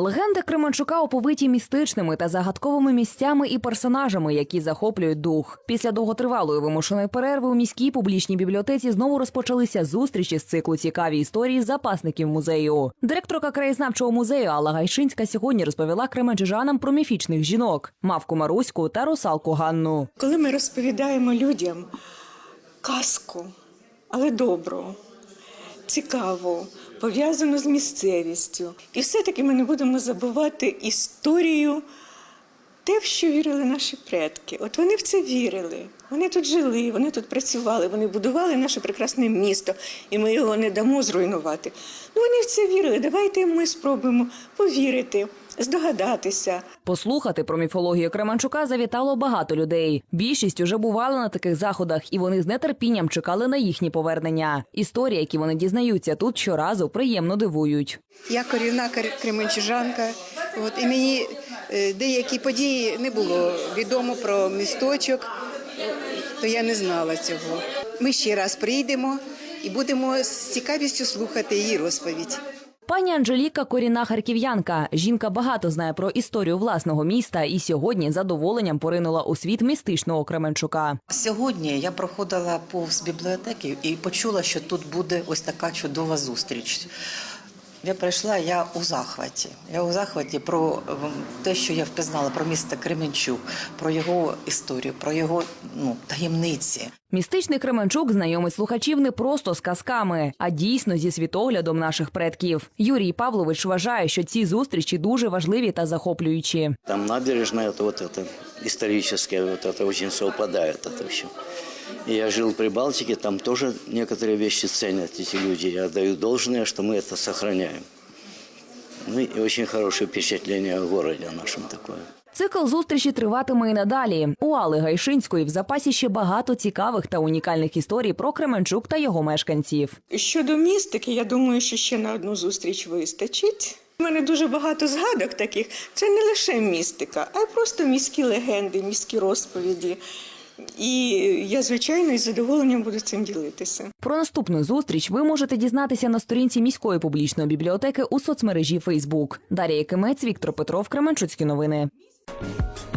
Легенди Кременчука оповиті містичними та загадковими місцями і персонажами, які захоплюють дух. Після довготривалої вимушеної перерви у міській публічній бібліотеці знову розпочалися зустрічі з циклу цікаві історії запасників музею. Директорка краєзнавчого музею Алла Гайшинська сьогодні розповіла кременчужанам про міфічних жінок мавку Маруську та русалку Ганну. Коли ми розповідаємо людям казку, але добру, цікаву, пов'язану з місцевістю, і все-таки ми не будемо забувати історію, те, в що вірили наші предки. От вони в це вірили. Вони тут жили, вони тут працювали, вони будували наше прекрасне місто, і ми його не дамо зруйнувати. Ну, вони в це вірили. Давайте ми спробуємо повірити, здогадатися. Послухати про міфологію Кременчука завітало багато людей. Більшість уже бували на таких заходах, і вони з нетерпінням чекали на їхні повернення. Історії, які вони дізнаються тут, щоразу приємно дивують. Я корінна кер- кременчужанка. От, і мені деякі події не було відомо про місточок, то я не знала цього. Ми ще раз прийдемо і будемо з цікавістю слухати її розповідь. Пані Анжеліка корінна харків'янка. Жінка багато знає про історію власного міста і сьогодні задоволенням поринула у світ містичного Кременчука. Сьогодні я проходила повз бібліотеки і почула, що тут буде ось така чудова зустріч. Я прийшла, я у захваті. Я у захваті про ем, те, що я впізнала про місто Кременчук, про його історію, про його ну, таємниці. Містичний Кременчук знайомить слухачів не просто з казками, а дійсно зі світоглядом наших предків. Юрій Павлович вважає, що ці зустрічі дуже важливі та захоплюючі. Там набережная, это вот это историческое, вот это очень совпадает это все. И я жил при Балтике, там тоже некоторые вещи ценят эти люди. Я даю должное, что мы это сохраняем. Ну и очень хорошее впечатление о городе нашем такое. Цикл зустрічі триватиме і надалі. У Алли Гайшинської в запасі ще багато цікавих та унікальних історій про Кременчук та його мешканців. Щодо містики, я думаю, що ще на одну зустріч вистачить. У мене дуже багато згадок таких. Це не лише містика, а й просто міські легенди, міські розповіді. І я, звичайно, із задоволенням буду цим ділитися. Про наступну зустріч ви можете дізнатися на сторінці міської публічної бібліотеки у соцмережі Фейсбук. Дар'я Якимець, Віктор Петров, Кременчуцькі новини. Thank you.